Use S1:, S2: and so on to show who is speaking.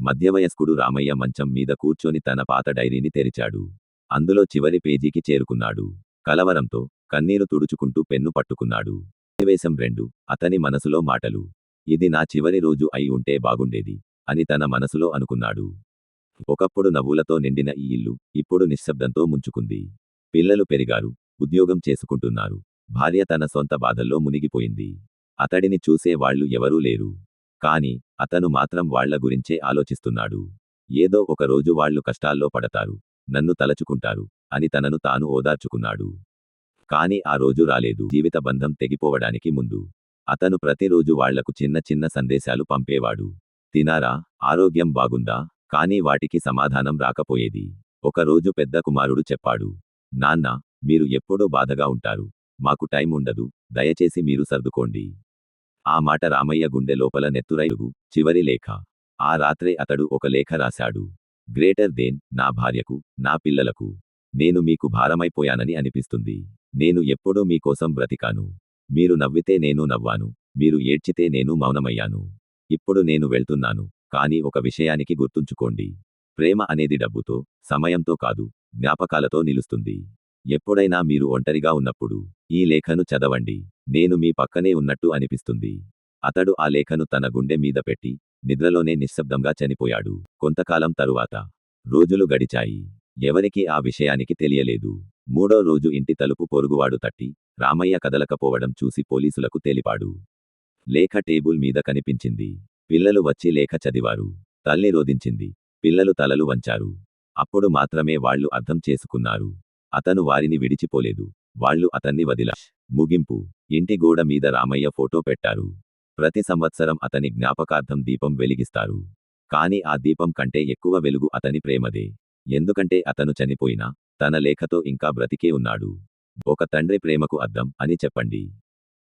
S1: మధ్యవయస్కుడు రామయ్య మంచం మీద కూర్చొని తన పాత డైరీని తెరిచాడు. అందులో చివరి పేజీకి చేరుకున్నాడు. కలవరంతో కన్నీరు తుడుచుకుంటూ పెన్ను పట్టుకున్నాడు. సన్నివేశం రెండు అతని మనసులో మాటలు. ఇది నా చివరి రోజు అయి ఉంటే బాగుండేది అని తన మనసులో అనుకున్నాడు. ఒకప్పుడు నవ్వులతో నిండిన ఈ ఇల్లు ఇప్పుడు నిశ్శబ్దంతో ముంచుకుంది. పిల్లలు పెరిగారు ఉద్యోగం చేసుకుంటున్నారు. భార్య తన సొంత బాధల్లో మునిగిపోయింది. అతడిని చూసే వాళ్ళు ఎవరూ లేరు. కాని అతను మాత్రం వాళ్ళ గురించే ఆలోచిస్తున్నాడు. ఏదో ఒకరోజు వాళ్ళు కష్టాల్లో పడతారు. నన్ను తలచుకుంటారు అని తనను తాను ఓదార్చుకున్నాడు. కాని ఆ రోజు రాలేదు. జీవిత బంధం తెగిపోవడానికి ముందు అతను ప్రతిరోజు వాళ్ళకు చిన్న చిన్న సందేశాలు పంపేవాడు. తినారా? ఆరోగ్యం బాగుందా? కానీ వాటికి సమాధానం రాకపోయేది. ఒకరోజు పెద్ద కుమారుడు చెప్పాడు. నాన్న మీరు ఎప్పుడూ బాధగా ఉంటారు. మాకు టైం ఉండదు. దయచేసి మీరు సర్దుకోండి. ఆ మాట రామయ్య గుండె లోపల నెత్తురైగు చివరి లేఖ. ఆ రాత్రే అతడు ఒక లేఖ రాశాడు. గ్రేటర్ దేన్ నా భార్యకు నా పిల్లలకు. నేను మీకు భారమైపోయానని అనిపిస్తుంది. నేను ఎప్పుడూ మీకోసం బ్రతికాను. మీరు నవ్వితే నేను నవ్వాను. మీరు ఏడ్చితే నేను మౌనమయ్యాను. ఇప్పుడు నేను వెళ్తున్నాను. కానీ ఒక విషయానికి గుర్తుంచుకోండి. ప్రేమ అనేది డబ్బుతో సమయంతో కాదు జ్ఞాపకాలతో నిలుస్తుంది. ఎప్పుడైనా మీరు ఒంటరిగా ఉన్నప్పుడు ఈ లేఖను చదవండి. నేను మీ పక్కనే ఉన్నట్టు అనిపిస్తుంది. అతడు ఆ లేఖను తన గుండె మీద పెట్టి నిద్రలోనే నిశ్శబ్దంగా చనిపోయాడు. కొంతకాలం తరువాత రోజులు గడిచాయి. ఎవరికీ ఆ విషయానికి తెలియలేదు. మూడో రోజు ఇంటి తలుపు పొరుగువాడు తట్టి రామయ్య కదలకపోవడం చూసి పోలీసులకు తెలిపాడు. లేఖ టేబుల్ మీద కనిపించింది. పిల్లలు వచ్చి లేఖ చదివారు. తల్లి రోధించింది. పిల్లలు తలలు వంచారు. అప్పుడు మాత్రమే వాళ్ళు అర్థం చేసుకున్నారు. అతను వారిని విడిచిపోలేదు. వాళ్ళు అతన్ని వదిల. ముగింపు. ఇంటి గోడ మీద రామయ్య ఫోటో పెట్టారు. ప్రతి సంవత్సరం అతని జ్ఞాపకార్థం దీపం వెలిగిస్తారు. కాని ఆ దీపం కంటే ఎక్కువ వెలుగు అతని ప్రేమదే. ఎందుకంటే అతను చనిపోయినా తన లేఖతో ఇంకా బ్రతికే ఉన్నాడు. ఒక తండ్రి ప్రేమకు అద్దం అని చెప్పండి.